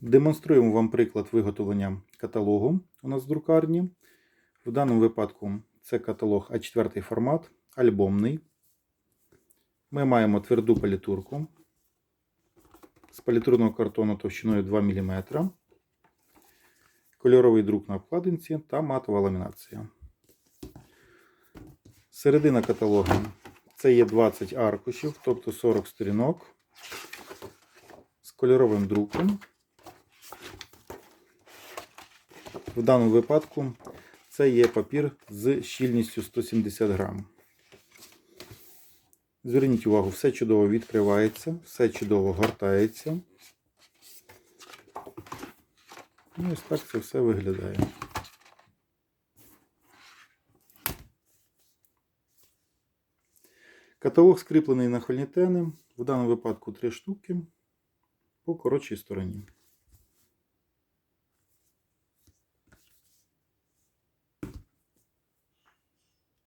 Демонструємо вам приклад виготовлення каталогу у нас в друкарні. В даному випадку це каталог А4 формат, альбомний. Ми маємо тверду палітурку з палітурного картону товщиною 2 мм, кольоровий друк на обкладинці та матова ламінація. Середина каталога це є 20 аркушів, тобто 40 сторінок з кольоровим друком. В даному випадку це є папір з щільністю 170 грам. Зверніть увагу, все чудово відкривається, все чудово гортається. І ось так це все виглядає. Каталог скріплений на хольнітени, в даному випадку 3 штуки по коротшій стороні.